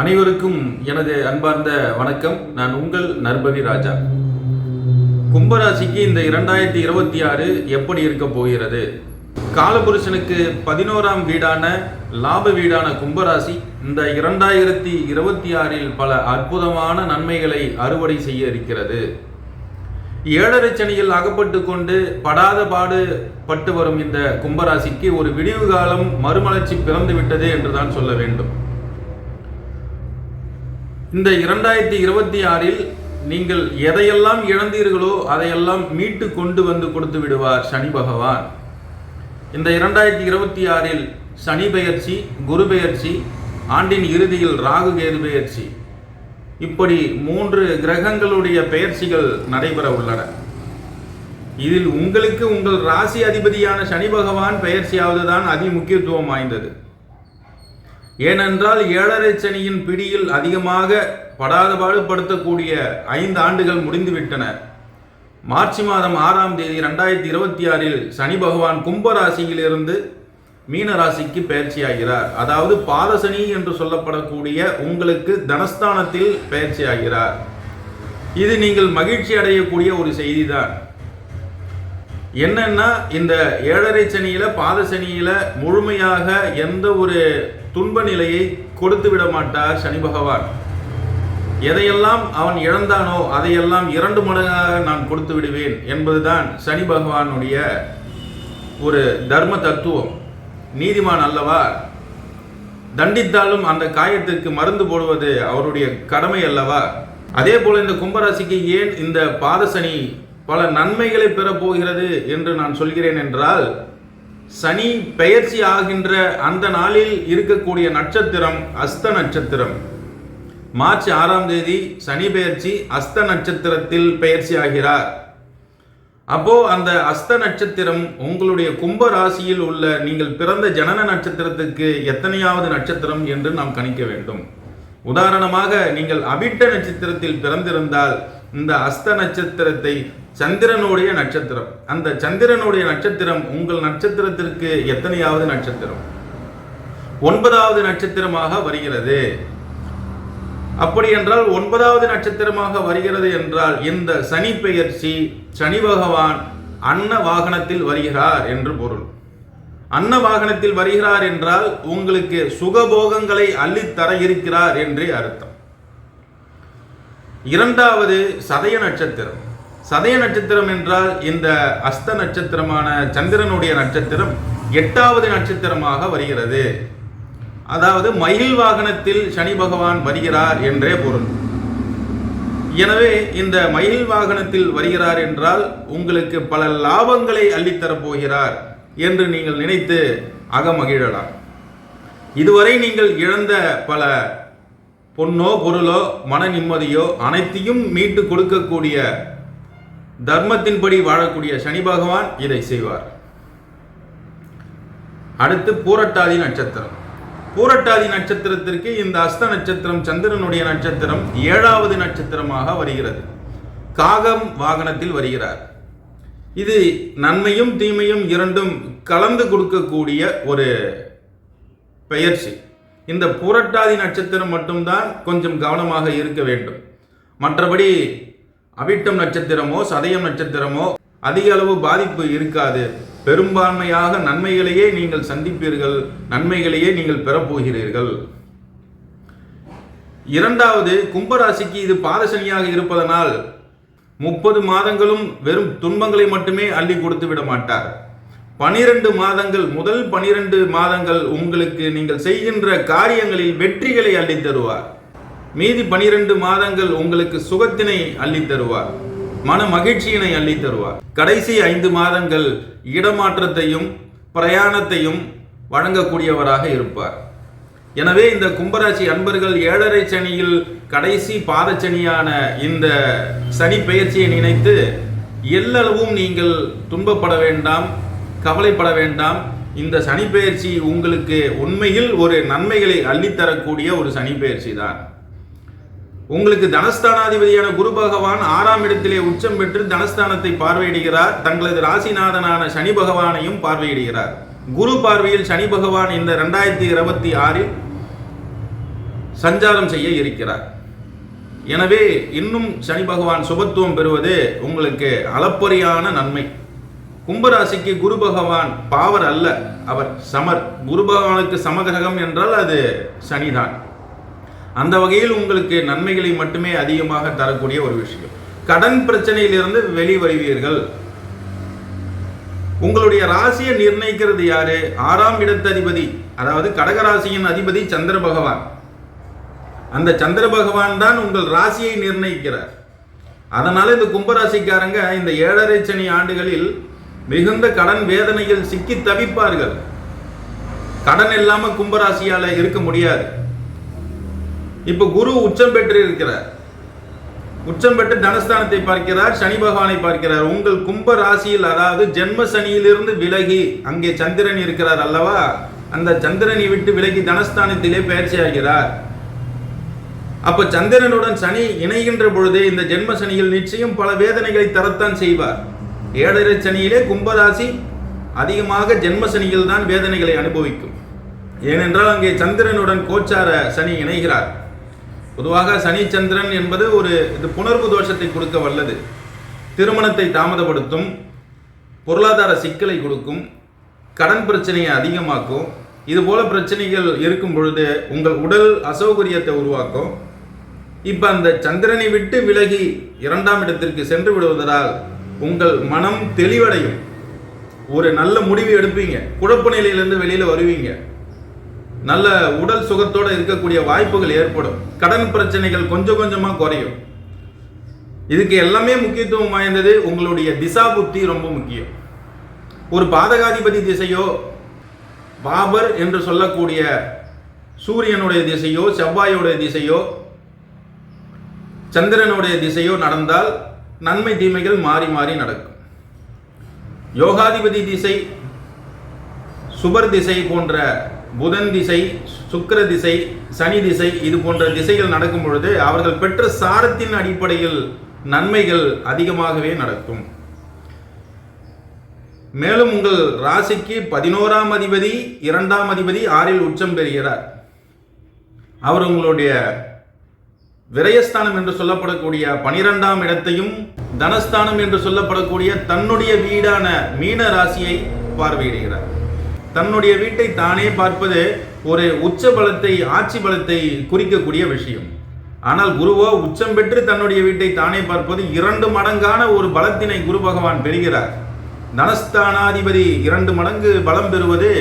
அனைவருக்கும் எனது அன்பார்ந்த வணக்கம். நான் உங்கள் நர்பவி ராஜா. கும்பராசிக்கு இந்த இரண்டாயிரத்தி இருபத்தி ஆறு எப்படி இருக்க போகிறது? காலபுருஷனுக்கு பதினோராம் வீடான லாப வீடான கும்பராசி இந்த இரண்டாயிரத்தி இருபத்தி ஆறில் பல அற்புதமான நன்மைகளை அறுவடை செய்ய இருக்கிறது. ஏழரை சனியில் அகப்பட்டு கொண்டு படாத பாடு பட்டு வரும் இந்த கும்பராசிக்கு ஒரு விடிவு காலம் மறுமலர்ச்சி பிறந்து விட்டது என்றுதான் சொல்ல வேண்டும். இந்த இரண்டாயிரத்தி இருபத்தி ஆறில் நீங்கள் எதையெல்லாம் இழந்தீர்களோ அதையெல்லாம் மீட்டு கொண்டு வந்து கொடுத்து விடுவார் சனி பகவான். இந்த இரண்டாயிரத்தி இருபத்தி ஆறில் சனி பெயர்ச்சி குரு பெயர்ச்சி ஆண்டின் இறுதியில் ராகு கேது பெயர்ச்சி. இப்படி மூன்று கிரகங்களுடைய பெயர்ச்சிகள் நடைபெற உள்ளன. இதில் உங்களுக்கு உங்கள் ராசி அதிபதியான சனி பகவான் பெயர்ச்சியாவதுதான் அதி முக்கியத்துவம் வாய்ந்தது. ஏனென்றால் ஏழரை சனியின் பிடியில் அதிகமாக படாத பாடுபடுத்தக்கூடிய ஐந்து ஆண்டுகள் முடிந்துவிட்டன. மார்ச் மாதம் ஆறாம் தேதி ரெண்டாயிரத்தி இருபத்தி ஆறில் சனி பகவான் கும்பராசியிலிருந்து மீன ராசிக்கு பயிற்சியாகிறார். அதாவது பாதசனி என்று சொல்லப்படக்கூடிய உங்களுக்கு தனஸ்தானத்தில் பயிற்சியாகிறார். இது நீங்கள் மகிழ்ச்சி அடையக்கூடிய ஒரு செய்திதான். என்னன்னா இந்த ஏழரை சனியில பாத சனியில முழுமையாக எந்த ஒரு துன்ப நிலையை கொடுத்து விட மாட்டார் சனி பகவான். எதையெல்லாம் அவன் இழந்தானோ அதையெல்லாம் இரண்டு மடங்காக நான் கொடுத்து விடுவேன் என்பதுதான் சனி பகவானுடைய ஒரு தர்ம தத்துவம். நீதிமான் அல்லவா? தண்டித்தாலும் அந்த காயத்திற்கு மருந்து போடுவது அவருடைய கடமை அல்லவா? அதே போல இந்த கும்பராசிக்கு ஏன் இந்த பாதசனி பல நன்மைகளை பெறப்போகிறது என்று நான் சொல்கிறேன் என்றால் சனி பெயர்ச்சி ஆகின்ற அந்த நாளில் இருக்கக்கூடிய நட்சத்திரம் அஸ்த நட்சத்திரம். மார்ச் ஆறாம் தேதி சனி பெயர்ச்சி அஸ்த நட்சத்திரத்தில் பெயர்ச்சி ஆகிறார். அப்போ அந்த அஸ்த நட்சத்திரம் உங்களுடைய கும்ப ராசியில் உள்ள நீங்கள் பிறந்த ஜனன நட்சத்திரத்துக்கு எத்தனையாவது நட்சத்திரம் என்று நாம் கணிக்க வேண்டும். உதாரணமாக நீங்கள் அபிட்ட நட்சத்திரத்தில் பிறந்திருந்தால் இந்த அஸ்த நட்சத்திரத்தை சந்திரனுடைய நட்சத்திரம். அந்த சந்திரனுடைய நட்சத்திரம் உங்கள் நட்சத்திரத்திற்கு எத்தனையாவது நட்சத்திரம்? ஒன்பதாவது நட்சத்திரமாக வருகிறது. அப்படி என்றால் ஒன்பதாவது நட்சத்திரமாக வருகிறது என்றால் இந்த சனி பெயர்ச்சி சனி பகவான் அன்ன வாகனத்தில் வருகிறார் என்று பொருள். அன்ன வாகனத்தில் வருகிறார் என்றால் உங்களுக்கு சுகபோகங்களை அள்ளித்தர இருக்கிறார் என்றே அர்த்தம். இரண்டாவது சதய நட்சத்திரம். சதய நட்சத்திரம் என்றால் இந்த அஸ்த நட்சத்திரமான சந்திரனுடைய நட்சத்திரம் எட்டாவது நட்சத்திரமாக வருகிறது. அதாவது மயில் வாகனத்தில் சனி பகவான் வருகிறார் என்றே பொருள். எனவே இந்த மயில் வாகனத்தில் வருகிறார் என்றால் உங்களுக்கு பல லாபங்களை அள்ளித்தரப் போகிறார் என்று நீங்கள் நினைத்து அகமகிழலாம். இதுவரை நீங்கள் இழந்த பல பொன்னோ பொருளோ மன நிம்மதியோ அனைத்தையும் மீட்டு கொடுக்கக்கூடிய தர்மத்தின்படி வாழக்கூடிய சனி பகவான் இதை செய்வார். அடுத்து பூரட்டாதி நட்சத்திரம். பூரட்டாதி நட்சத்திரத்திற்கு இந்த அஸ்த நட்சத்திரம் சந்திரனுடைய நட்சத்திரம் ஏழாவது நட்சத்திரமாக வருகிறது. காகம் வாகனத்தில் வருகிறார். இது நன்மையும் தீமையும் இரண்டும் கலந்து கொடுக்கக்கூடிய ஒரு பெயர்ச்சி. இந்த புரட்டாதி நட்சத்திரம் மட்டும்தான் கொஞ்சம் கவனமாக இருக்க வேண்டும். மற்றபடி அவிட்டம் நட்சத்திரமோ சதயம் நட்சத்திரமோ அதிக அளவு பாதிப்பு இருக்காது. பெரும்பான்மையாக நன்மைகளையே நீங்கள் சந்திப்பீர்கள். நன்மைகளையே நீங்கள் பெறப்போகிறீர்கள். இரண்டாவது கும்பராசிக்கு இது பாதசனியாக இருப்பதனால் முப்பது மாதங்களும் வெறும் துன்பங்களை மட்டுமே அள்ளி கொடுத்து விட மாட்டார். பனிரெண்டு மாதங்கள் முதல் பனிரெண்டு மாதங்கள் உங்களுக்கு நீங்கள் செய்கின்ற காரியங்களில் வெற்றிகளை அள்ளித் தருவார். மீதி பனிரெண்டு மாதங்கள் உங்களுக்கு சுகத்தினை அள்ளித் தருவார். மன மகிழ்ச்சியினை அள்ளித் தருவார். கடைசி ஐந்து மாதங்கள் இடமாற்றத்தையும் பிரயாணத்தையும் வழங்கக்கூடியவராக இருப்பார். எனவே இந்த கும்பராசி அன்பர்கள் ஏழரை சனியில் கடைசி பாதச்சனியான இந்த சனி பெயர்ச்சியை நினைத்து எல்லளவும் நீங்கள் துன்பப்பட வேண்டாம். கவலைப்பட வேண்டாம். இந்த சனி பெயர்ச்சி உங்களுக்கு உண்மையில் ஒரு நன்மைகளை அள்ளித்தரக்கூடிய ஒரு சனி பெயர்ச்சி தான். உங்களுக்கு தனஸ்தானாதிபதியான குரு பகவான் ஆறாம் இடத்திலே உச்சம் பெற்று தனஸ்தானத்தை பார்வையிடுகிறார். தங்களது ராசிநாதனான சனி பகவானையும் பார்வையிடுகிறார். குரு பார்வையில் சனி பகவான் இந்த ரெண்டாயிரத்தி இருபத்தி ஆறில் சஞ்சாரம் செய்ய இருக்கிறார். எனவே இன்னும் சனி பகவான் சுபத்துவம் பெறுவது உங்களுக்கு அளப்பரியான நன்மை. கும்பராசிக்கு குரு பகவான் பாவர் அல்ல. அவர் சமர். குரு பகவானுக்கு சமகிரகம் என்றால் அது சனிதான். அந்த வகையில் உங்களுக்கு நன்மைகளை மட்டுமே அதிகமாக தரக்கூடிய ஒரு விஷயம். கடன் பிரச்சனையிலிருந்து வெளிவருவீர்கள். உங்களுடைய ராசியை நிர்ணயிக்கிறது யாரு? ஆறாம் இடத்து அதிபதி அதாவது கடகராசியின் அதிபதி சந்திர பகவான். அந்த சந்திர பகவான் தான் உங்கள் ராசியை நிர்ணயிக்கிறார். அதனால இந்த கும்பராசிக்காரங்க இந்த ஏழரை சனி ஆண்டுகளில் மிகுந்த கடன் வேதனையில் சிக்கி தவிப்பார்கள். கடன் இல்லாம கும்பராசியால இருக்க முடியாது. இப்ப குரு உச்சம் பெற்று இருக்கிறார். உச்சம் பெற்று தனஸ்தானத்தை பார்க்கிறார் சனி பகவானை பார்க்கிறார். உங்கள் கும்ப ராசியில் அதாவது ஜென்ம சனியிலிருந்து விலகி அங்கே சந்திரன் இருக்கிறார் அல்லவா? அந்த சந்திரனை விட்டு விலகி தனஸ்தானத்திலே பயிற்சி ஆகிறார் அப்ப சந்திரனுடன் சனி இணைகின்ற பொழுதே இந்த ஜென்ம சனியில் நிச்சயம் பல வேதனைகளை தரத்தான் செய்வார். ஏழரை சனியிலே கும்பராசி அதிகமாக ஜென்ம சனியில் தான் வேதனைகளை அனுபவிக்கும். ஏனென்றால் அங்கே சந்திரனுடன் கோச்சார சனி இணைகிறார். பொதுவாக சனி சந்திரன் என்பது ஒரு இது புணர்வு தோஷத்தை கொடுக்க வல்லது. திருமணத்தை தாமதப்படுத்தும் பொருளாதார சிக்கலை கொடுக்கும் கடன் பிரச்சனையை அதிகமாக்கும். இதுபோல பிரச்சனைகள் இருக்கும் பொழுது உங்கள் உடல் அசௌகரியத்தை உருவாக்கும். இப்போ அந்த சந்திரனை விட்டு விலகி இரண்டாம் இடத்திற்கு சென்று விடுவதால் உங்கள் மனம் தெளிவடையும். ஒரு நல்ல முடிவு எடுப்பீங்க. குழப்ப நிலையிலேருந்து வெளியில் வருவீங்க. நல்ல உடல் சுகத்தோடு இருக்கக்கூடிய வாய்ப்புகள் ஏற்படும். கடன் பிரச்சனைகள் கொஞ்சம் கொஞ்சமாக குறையும். இதுக்கு எல்லாமே முக்கியத்துவம் வாய்ந்தது உங்களுடைய திசா புத்தி ரொம்ப முக்கியம். ஒரு பாதகாதிபதி திசையோ பாபர் என்று சொல்லக்கூடிய சூரியனுடைய திசையோ செவ்வாயோடைய திசையோ சந்திரனுடைய திசையோ நடந்தால் நன்மை தீமைகள் மாறி மாறி நடக்கும். யோகாதிபதி திசை சுபர் திசை போன்ற புதன் திசை சுக்கர திசை சனி திசை இது போன்ற திசைகள் நடக்கும் பொழுது அவர்கள் பெற்ற சாரத்தின் அடிப்படையில் நன்மைகள் அதிகமாகவே நடக்கும். மேலும் உங்கள் ராசிக்கு பதினோராம் அதிபதி இரண்டாம் அதிபதி ஆறில் உச்சம் பெறுகிறார். அவர் உங்களுடைய விரயஸ்தானம் என்று சொல்லப்படக்கூடிய பனிரெண்டாம் இடத்தையும் தனஸ்தானம் என்று சொல்லப்படக்கூடிய தன்னுடைய வீடான மீன ராசியை பார்வையிடுகிறார். தன்னுடைய வீட்டை தானே பார்ப்பது ஒரு உச்ச பலத்தை ஆட்சி பலத்தை குறிக்கக்கூடிய விஷயம். ஆனால் குருவோ உச்சம் பெற்று தன்னுடைய வீட்டை தானே பார்ப்பது இரண்டு மடங்கான ஒரு பலத்தினை குரு பகவான் பெறுகிறார். தனஸ்தானாதிபதி இரண்டு மடங்கு பலம் பெறுவது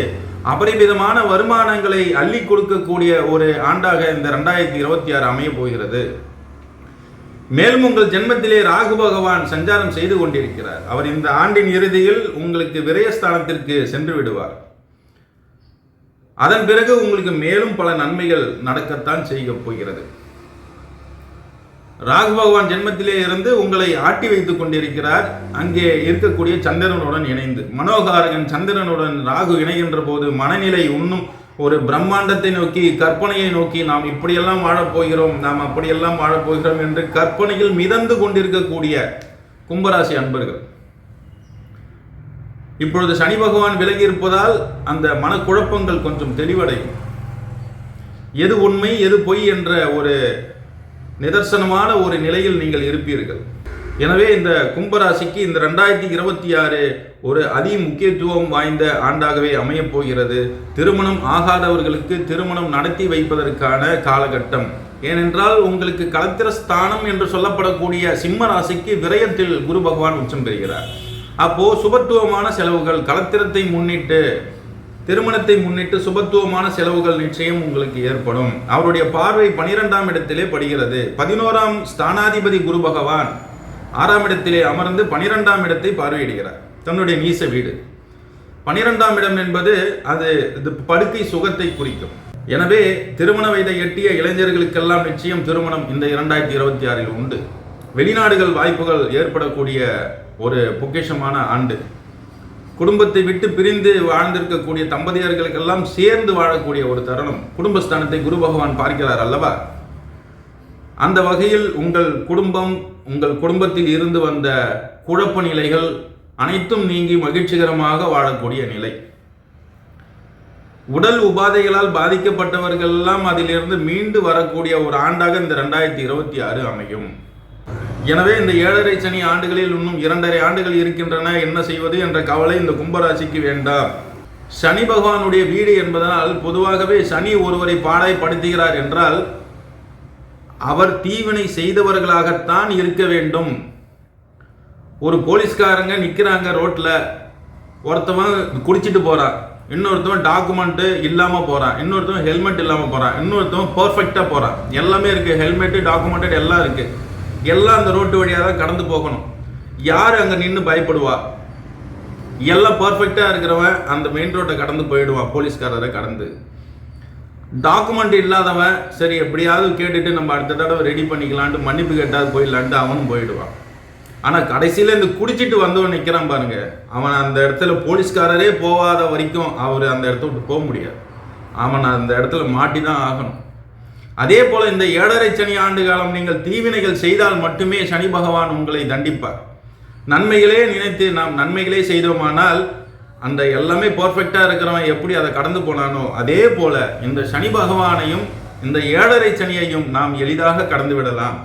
அபரிமிதமான வருமானங்களை அள்ளி கொடுக்கக்கூடிய ஒரு ஆண்டாக இந்த ரெண்டாயிரத்தி இருபத்தி ஆறு அமைய போகிறது. மேலும் உங்கள் ஜென்மத்திலே ராகு பகவான் சஞ்சாரம் செய்து கொண்டிருக்கிறார். அவர் இந்த ஆண்டின் இறுதியில் உங்களுக்கு விரயஸ்தானத்திற்கு சென்று விடுவார். அதன் பிறகு உங்களுக்கு மேலும் பல நன்மைகள் நடக்கத்தான் செய்ய போகிறது. ராகு பகவான் ஜென்மத்திலே இருந்து உங்களை ஆட்டி வைத்துக் கொண்டிருக்கிறார். அங்கே இருக்கக்கூடிய சந்திரனுடன் இணைந்து. மனோகாரகன் சந்திரனுடன் ராகு இணைகின்ற போது மனநிலை இன்னும் ஒரு பிரம்மாண்டத்தை நோக்கி கற்பனையை நோக்கி நாம் இப்படியெல்லாம் வாழப் போகிறோம். நாம் அப்படியெல்லாம் வாழப் போகிறோம் என்று கற்பனையில் மிதந்து கொண்டிருக்கக்கூடிய கும்பராசி அன்பர்கள். இப்பொழுது சனி பகவான் விலகி இருப்பதால் அந்த மனக்குழப்பங்கள் கொஞ்சம் தெளிவடையும். எது உண்மை எது பொய் என்ற ஒரு நிதர்சனமான ஒரு நிலையில் நீங்கள் இருப்பீர்கள். எனவே இந்த கும்பராசிக்கு இந்த ரெண்டாயிரத்தி இருபத்தி ஆறு ஒரு அதி முக்கியத்துவம் வாய்ந்த ஆண்டாகவே அமையப் போகிறது. திருமணம் ஆகாதவர்களுக்கு திருமணம் நடத்தி வைப்பதற்கான காலகட்டம். ஏனென்றால் உங்களுக்கு கலத்திர ஸ்தானம் என்று சொல்லப்படக்கூடிய சிம்ம ராசிக்கு விரயத்தில் குரு பகவான் உச்சம் பெறுகிறார். அப்போ சுபத்துவமான செலவுகள் கலத்திரத்தை முன்னிட்டு திருமணத்தை முன்னிட்டு சுபத்துவமான செலவுகள் நிச்சயம் உங்களுக்கு ஏற்படும். அவருடைய பார்வை பனிரெண்டாம் இடத்திலே படுகிறது. பதினோராம் ஸ்தானாதிபதி குரு பகவான் ஆறாம் இடத்திலே அமர்ந்து பனிரெண்டாம் இடத்தை பார்வையிடுகிறார். தன்னுடைய நீச வீடு. பனிரெண்டாம் இடம் என்பது அது இது படுக்கை சுகத்தை குறிக்கும். எனவே திருமண வயதை எட்டிய இளைஞர்களுக்கெல்லாம் நிச்சயம் திருமணம் இந்த இரண்டாயிரத்தி இருபத்தி ஆறில் உண்டு. வெளிநாடுகள் வாய்ப்புகள் ஏற்படக்கூடிய ஒரு பொக்கிஷமான ஆண்டு. குடும்பத்தை விட்டு பிரிந்து வாழ்ந்திருக்கக்கூடிய தம்பதியர்களுக்கெல்லாம் சேர்ந்து வாழக்கூடிய ஒரு தருணம். குடும்பஸ்தானத்தை குரு பகவான் பார்க்கிறார் அல்லவா? அந்த வகையில் உங்கள் குடும்பம் உங்கள் குடும்பத்தில் இருந்து வந்த குழப்ப நிலைகள் அனைத்தும் நீங்கி மகிழ்ச்சிகரமாக வாழக்கூடிய நிலை. உடல் உபாதைகளால் பாதிக்கப்பட்டவர்கள் எல்லாம் அதிலிருந்து மீண்டு வரக்கூடிய ஒரு ஆண்டாக இந்த ரெண்டாயிரத்தி இருபத்தி ஆறு அமையும். எனவே இந்த ஏழரை சனி ஆண்டுகளில் இன்னும் இரண்டரை ஆண்டுகள் இருக்கின்றன. என்ன செய்வது என்ற கவலை இந்த கும்பராசிக்கு வேண்டாம். சனி பகவானுடைய வீடு என்பதனால் பொதுவாகவே சனி ஒருவரை பாடாய்படுத்துகிறார் என்றால் அவர் தீவினை செய்தவர்களாகத்தான் இருக்க வேண்டும். ஒரு போலீஸ்காரங்க நிற்கிறாங்க ரோட்டில் ஒருத்தவன் குடிச்சிட்டு போகிறான் இன்னொருத்தவன் டாக்குமெண்ட்டு இல்லாமல் போகிறான் இன்னொருத்தவன் ஹெல்மெட் இல்லாமல் போகிறான் இன்னொருத்தவன் பர்ஃபெக்டாக போகிறான் எல்லாமே இருக்குது ஹெல்மெட்டு டாக்குமெண்டட் எல்லாம் இருக்குது எல்லாம் அந்த ரோட்டு வழியாக தான் கடந்து போகணும். யார் அங்கே நின்று பயப்படுவா? எல்லாம் பர்ஃபெக்டாக இருக்கிறவன் அந்த மெயின் ரோட்டை கடந்து போயிடுவான் போலீஸ்காரரை கடந்து. டாக்குமெண்ட் இல்லாதவன் சரி எப்படியாவது கேட்டுட்டு நம்ம அடுத்த தடவை ரெடி பண்ணிக்கலான்ட்டு மன்னிப்பு கேட்டாவது போயிடலான்ட்டு அவனும் போயிடுவான். ஆனால் கடைசியில் இந்த குடிச்சிட்டு வந்தவன் நிற்கிறான் பாருங்க. அவன் அந்த இடத்துல போலீஸ்காரரே போகாத வரைக்கும் அவர் அந்த இடத்த விட்டு போக முடியாது. அவன் அந்த இடத்துல மாட்டி தான் ஆகணும். அதே போல இந்த ஏழரை சனி ஆண்டு காலம் நீங்கள் தீவினைகள் செய்தால் மட்டுமே சனி பகவான் உங்களை தண்டிப்பார். நன்மைகளே நினைத்து நாம் நன்மைகளே செய்தோமானால் அந்த எல்லாமே பர்ஃபெக்டாக இருக்கிறவன் எப்படி அதை கடந்து போனானோ அதே போல இந்த சனி பகவானையும் இந்த ஏழரை சனியையும் நாம் எளிதாக கடந்து விடலாம்.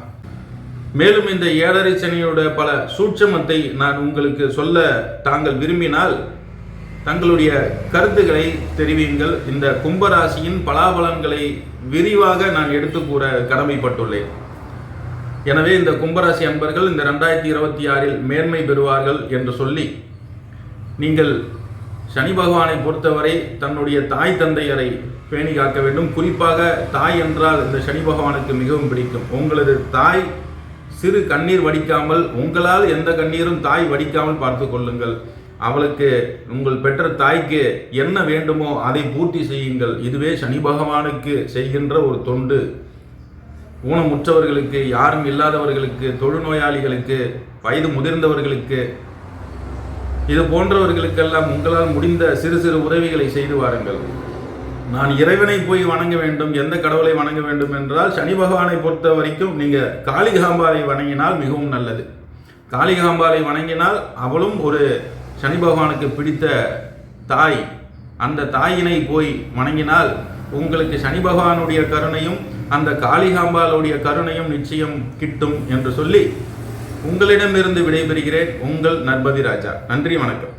மேலும் இந்த ஏழரை சனியோட பல சூட்சமத்தை நான் உங்களுக்கு சொல்ல தாங்கள் விரும்பினால் தங்களுடைய கருத்துக்களை தெரிவியுங்கள். இந்த கும்பராசியின் பலாபலன்களை விரிவாக நான் எடுத்து கூற கடமைப்பட்டுள்ளேன். எனவே இந்த கும்பராசி அன்பர்கள் இந்த ரெண்டாயிரத்தி இருபத்தி ஆறில் மேன்மை பெறுவார்கள் என்று சொல்லி நீங்கள் சனி பகவானை பொறுத்தவரை தன்னுடைய தாய் தந்தையரை பேணி காக்க வேண்டும். குறிப்பாக தாய் என்றால் இந்த சனி பகவானுக்கு மிகவும் பிடிக்கும். உங்களது தாய் சிறு கண்ணீர் வடிக்காமல் உங்களால் எந்த கண்ணீரும் தாய் வடிக்காமல் பார்த்து கொள்ளுங்கள். அவளுக்கு உங்கள் பெற்ற தாய்க்கு என்ன வேண்டுமோ அதை பூர்த்தி செய்யுங்கள். இதுவே சனி பகவானுக்கு செய்கின்ற ஒரு தொண்டு. ஊனமுற்றவர்களுக்கு யாரும் இல்லாதவர்களுக்கு தொழுநோயாளிகளுக்கு வயது முதிர்ந்தவர்களுக்கு இது போன்றவர்களுக்கெல்லாம் உங்களால் முடிந்த சிறு சிறு உதவிகளை செய்து வாருங்கள். நான் இறைவனை போய் வணங்க வேண்டும் எந்த கடவுளை வணங்க வேண்டும் என்றால் சனி பகவானை பொறுத்த வரைக்கும் நீங்கள் காளிகாம்பாலை வணங்கினால் மிகவும் நல்லது. காளிகாம்பாலை வணங்கினால் அவளும் ஒரு சனி பகவானுக்கு பிடித்த தாய் அந்த தாயினை போய் வணங்கினால் உங்களுக்கு சனி பகவானுடைய கருணையும் அந்த காளிகாம்பாளுடைய கருணையும் நிச்சயம் கிட்டும் என்று சொல்லி உங்களிடமிருந்து விடைபெறுகிறேன் உங்கள் நர்பதி ராஜா. நன்றி வணக்கம்.